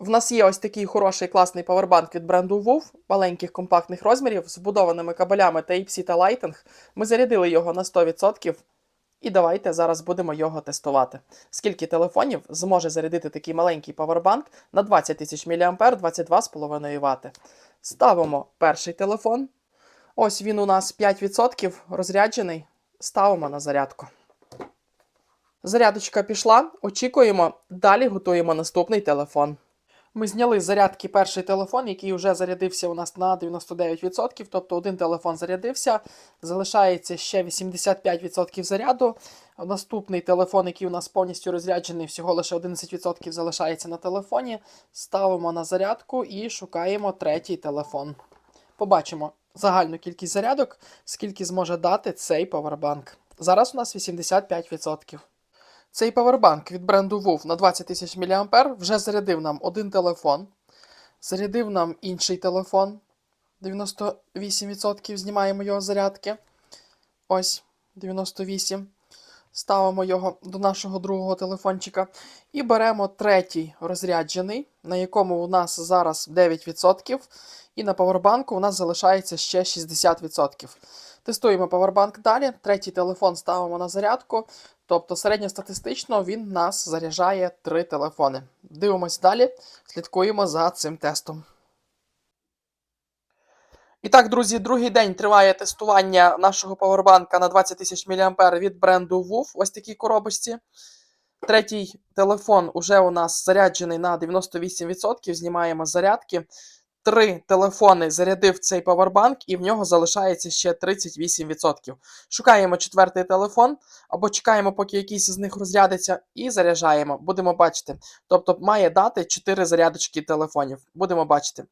В нас є ось такий хороший класний павербанк від бренду WOW, маленьких компактних розмірів, з вбудованими кабелями Type-C та Lighting. Ми зарядили його на 100%. І давайте зараз будемо його тестувати. Скільки телефонів зможе зарядити такий маленький павербанк на 20 тисяч мА 22,5 Вт. Ставимо перший телефон. Ось він у нас 5% розряджений. Ставимо на зарядку. Зарядочка пішла. Очікуємо. Далі готуємо наступний телефон. Ми зняли з зарядки перший телефон, який вже зарядився у нас на 99%, тобто один телефон зарядився, залишається ще 85% заряду. Наступний телефон, який у нас повністю розряджений, всього лише 11% залишається на телефоні. Ставимо на зарядку і шукаємо третій телефон. Побачимо загальну кількість зарядок, скільки зможе дати цей павербанк. Зараз у нас 85%. Цей павербанк від бренду WOW на 20 тисяч мА вже зарядив нам один телефон. Зарядив нам інший телефон. 98% знімаємо його зарядки. Ось 98. Ставимо його до нашого другого телефончика. І беремо третій розряджений, на якому у нас зараз 9%. І на павербанку у нас залишається ще 60%. Тестуємо павербанк далі. Третій телефон ставимо на зарядку. Тобто середньостатистично він нас заряджає три телефони. Дивимось далі, слідкуємо за цим тестом. І так, друзі, другий день триває тестування нашого павербанка на 20 тисяч мА від бренду WOW. Ось такій коробочці. Третій телефон уже у нас заряджений на 98%. Знімаємо зарядки. Три телефони зарядив цей павербанк, і в нього залишається ще 38%. Шукаємо четвертий телефон, або чекаємо, поки якийсь з них розрядиться, і заряджаємо. Будемо бачити. Тобто має дати 4 зарядочки телефонів. Будемо бачити.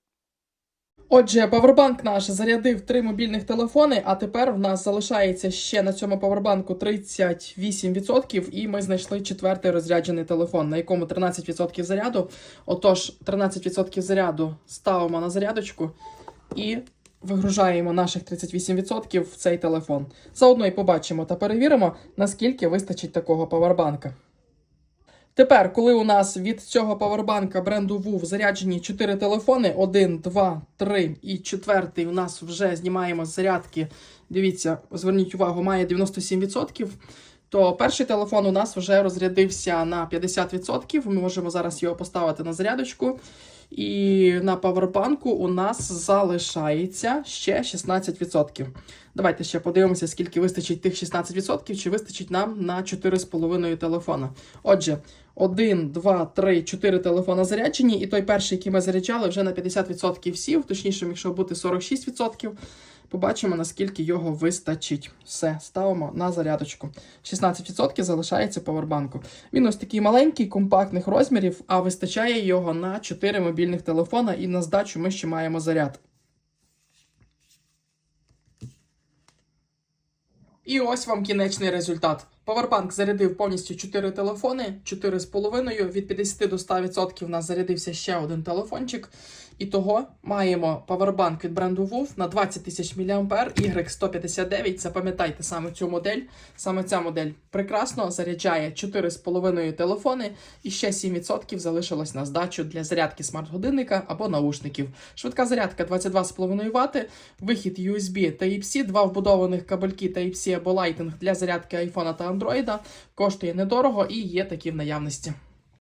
Отже, павербанк наш зарядив три мобільних телефони, а тепер в нас залишається ще на цьому павербанку 38%, і ми знайшли четвертий розряджений телефон, на якому 13% заряду. Отож, 13% заряду ставимо на зарядочку і вигружаємо наших 38% в цей телефон. Заодно і побачимо та перевіримо, наскільки вистачить такого павербанка. Тепер, коли у нас від цього павербанка бренду ВУВ заряджені 4 телефони, 1, 2, 3 і четвертий у нас вже знімаємо зарядки. Дивіться, зверніть увагу, має 97%. То перший телефон у нас вже розрядився на 50%. Ми можемо зараз його поставити на зарядочку. І на павербанку у нас залишається ще 16%. Давайте ще подивимося, скільки вистачить тих 16%, чи вистачить нам на 4,5 телефона. Отже, 1, 2, 3, 4 телефона заряджені, і той перший, який ми заряджали, вже на 50% сів, точніше, якщо бути 46%. Побачимо, наскільки його вистачить. Все, ставимо на зарядочку. 16% залишається павербанку. Він ось такий маленький, компактних розмірів, а вистачає його на 4 мобільних телефона, і на здачу ми ще маємо заряд. І ось вам кінечний результат. Powerbank зарядив повністю 4 телефони, 4,5. Від 50 до 100% у нас зарядився ще один телефончик. І того маємо Powerbank від бренду WOW на 20 тисяч мА Y159. Запам'ятайте саме цю модель. Саме ця модель прекрасно заряджає 4,5 телефони і ще 7% залишилось на здачу для зарядки смарт-годинника або наушників. Швидка зарядка 22,5 Вт, вихід USB Type-C, два вбудованих кабельки Type-C або Lightning для зарядки iPhone та Android. Коштує недорого і є такі в наявності.